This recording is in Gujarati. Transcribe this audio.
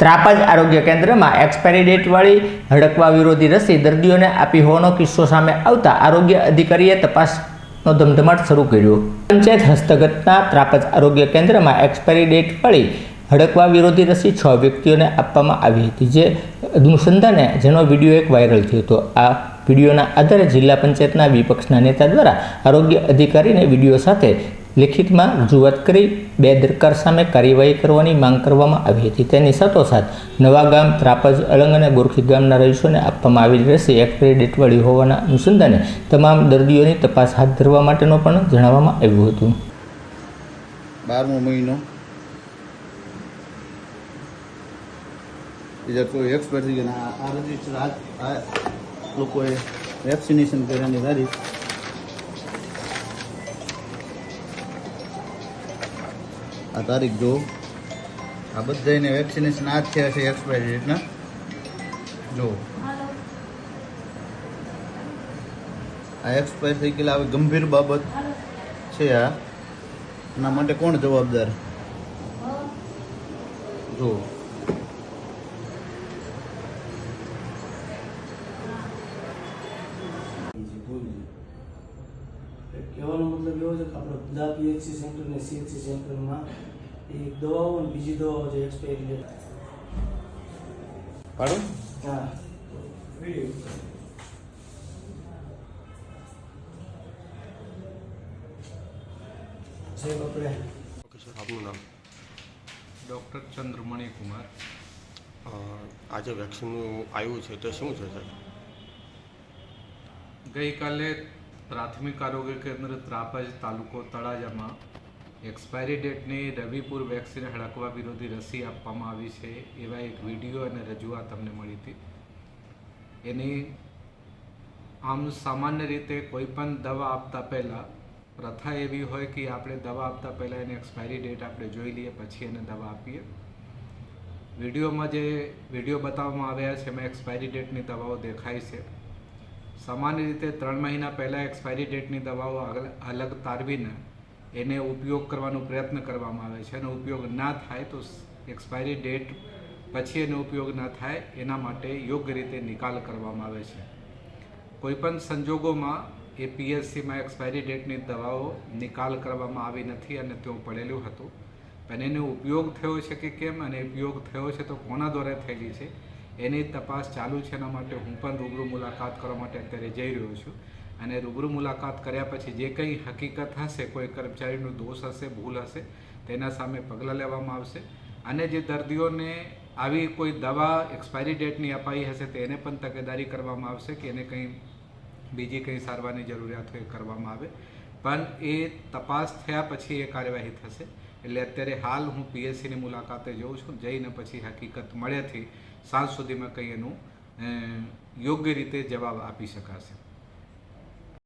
ત્રાપજ આરોગ્ય કેન્દ્રમાં એક્સપાયરી ડેટવાળી હડકવા વિરોધી રસી દર્દીઓને આપી હોવાનો કિસ્સો સામે આવતા આરોગ્ય અધિકારીએ તપાસનો ધમધમાટ શરૂ કર્યો. પંચાયત હસ્તગતના ત્રાપજ આરોગ્ય કેન્દ્રમાં એક્સપાયરી ડેટવાળી હડકવા વિરોધી રસી છ વ્યક્તિઓને આપવામાં આવી હતી, જે અનુસંધાને જેનો વીડિયો એક વાયરલ થયો હતો. આ વિડીયોના આધારે જિલ્લા પંચાયતના વિપક્ષના નેતા દ્વારા આરોગ્ય અધિકારીને વીડિયો સાથે લેખિતમાં રજૂઆત કરી બે દરકાર સામે કાર્યવાહી કરવાની માંગ કરવામાં આવી હતી. તેની સાથોસાથ નવા ગામ ત્રાપજ અલંગ અને ગોરખી ગામના રહીશોને આપવામાં આવેલી એક્સપાયરી ડેટવાળી હોવાના અનુસંધાને તમામ દર્દીઓની તપાસ હાથ ધરવા માટેનો પણ જણાવવામાં આવ્યું હતું. બારમો મહિનો. લોકોએ વેક્સિનેશન કર્યાની તારીખ આ તારીખ જો આ બધાને વેક્સિનેશન આ થયા છે એક્સપાયરી ડેટના જો આ એક્સપાયર થઈ ગયેલા આવી ગંભીર બાબત છે આ. એના માટે કોણ જવાબદાર? જો કહેવાનો મતલબ એવો છે કે આપણે બધા પીએચસી સેન્ટર ને સીએચસી સેન્ટરમાં એક દવાઓ અને બીજી દવાઓ જે એક્સપાયરી ડેટ પાડો હા. સાહેબ આપણે આપનું નામ? ડૉક્ટર ચંદ્રમણી કુમાર. અ, આજે વેક્સિનનું આવ્યું છે તે શું છે સાહેબ? ગઈકાલે પ્રાથમિક આરોગ્ય કેન્દ્ર ત્રાપજ તાલુકો તળાજામાં એક્સપાયરી ડેટની રવિપુર વેક્સિન હડકવા વિરોધી રસી આપવામાં આવી છે. એવા એક વીડિયો અને રજૂઆત અમને મળી હતી. એની આમ સામાન્ય રીતે કોઈ પણ દવા આપતા પહેલાં પ્રથા એવી હોય કે આપણે દવા આપતા પહેલાં એની એક્સપાયરી ડેટ આપણે જોઈ લઈએ, પછી એને દવા આપીએ. વિડીયોમાં જે વીડિયો બતાવવામાં આવ્યા છે, એમાં એક્સપાયરી ડેટની દવાઓ દેખાય છે. સામાન્ય રીતે ત્રણ મહિના પહેલાં એક્સપાયરી ડેટની દવાઓ અલગ તારવીને એને ઉપયોગ કરવાનો પ્રયત્ન કરવામાં આવે છે અને ઉપયોગ ના થાય તો એક્સપાયરી ડેટ પછી એનો ઉપયોગ ના થાય એના માટે યોગ્ય રીતે નિકાલ કરવામાં આવે છે. કોઈપણ સંજોગોમાં એ પીએસસીમાં એક્સપાયરી ડેટની દવાઓ નિકાલ કરવામાં આવી નથી અને તેઓ પડેલું હતું. પણ એનો ઉપયોગ થયો છે કે કેમ? અને ઉપયોગ થયો છે તો કોના દ્વારા થયેલી છે? એની તપાસ ચાલુ છે એના માટે હું પણ રૂબરૂ મુલાકાત કરવા માટે અત્યારે જઈ રહ્યો છું. અને રૂબરૂ મુલાકાત કર્યા પછી જે કંઈ હકીકત હશે, કોઈ કર્મચારીનો દોષ હશે, ભૂલ હશે, તેના સામે પગલાં લેવામાં આવશે. અને જે દર્દીઓને આવી કોઈ દવા એક્સપાયરી ડેટની અપાઈ હશે, તેને પણ તકેદારી કરવામાં આવશે કે એને કંઈ બીજી કંઈ સારવારની જરૂરિયાત હોય કરવામાં આવે. પણ એ તપાસ થયા પછી એ કાર્યવાહી થશે. એટલે અત્યારે હાલ હું પીએસસીની મુલાકાતે જઉં છું. જઈને પછી હકીકત મળેથી સાંજ સુધીમાં કંઈ એનું યોગ્ય રીતે જવાબ આપી શકાશે.